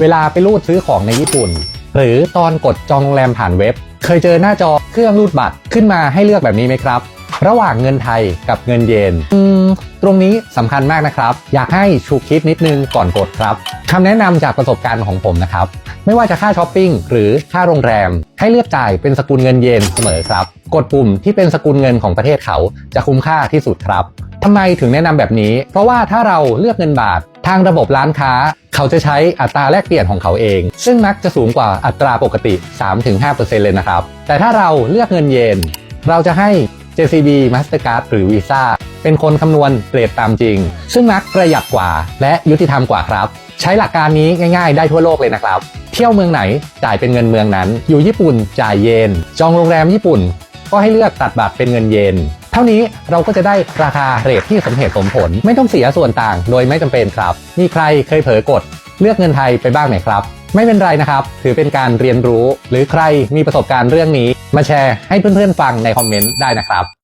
เวลาไปรูดซื้อของในญี่ปุ่น หรือตอนกดจองโรงแรมผ่านเว็บ เคยเจอหน้าจอเครื่องรูดบัตรขึ้นมาให้เลือกแบบนี้ไหมครับ ระหว่างเงินไทยกับเงินเยนอืมตรงนี้สำคัญมากนะครับ อยากให้ชูคิดนิดนึงก่อนกดครับคำแนะนำจากประสบการณ์ของผมนะครับ ไม่ว่าจะค่าช้อปปิ้งหรือค่าโรงแรม ให้เลือกจ่ายเป็นสกุลเงินเยนเสมอครับ กดปุ่มที่เป็นสกุลเงินของประเทศเขาจะคุ้มค่าที่สุดครับทำไมถึงแนะนำแบบนี้ เพราะว่าถ้าเราเลือกเงินบาท ทางระบบร้านค้า เขาจะใช้อัตราแลกเปลี่ยนของเขาเอง ซึ่งมักจะสูงกว่าอัตราปกติ 3-5%เลยนะครับ แต่ถ้าเราเลือกเงินเยน เราจะให้ JCB Mastercard หรือ Visa เป็นคนคำนวณเรทตามจริง ซึ่งมักประหยัดกว่า และยุติธรรมกว่าครับ ใช้หลักการนี้ง่าย ๆ ได้ทั่วโลกเลยนะครับ เที่ยวเมืองไหนจ่ายเป็นเงินเมืองนั้น อยู่ญี่ปุ่นจ่ายเยน จองโรงแรมญี่ปุ่น ก็ให้เลือกตัดบัตรเป็นเงินเยน ท่านี้เราก็จะได้ราคาเรทที่สมเหตุสมผล ไม่ต้องเสียส่วนต่างโดยไม่จำเป็นครับ มีใครเคยเผลอกด เลือกเงินไทยไปบ้างไหมครับ ไม่เป็นไรนะครับ ถือเป็นการเรียนรู้ หรือใครมีประสบการณ์เรื่องนี้ มาแชร์ให้เพื่อนๆฟังในคอมเมนต์ได้นะครับ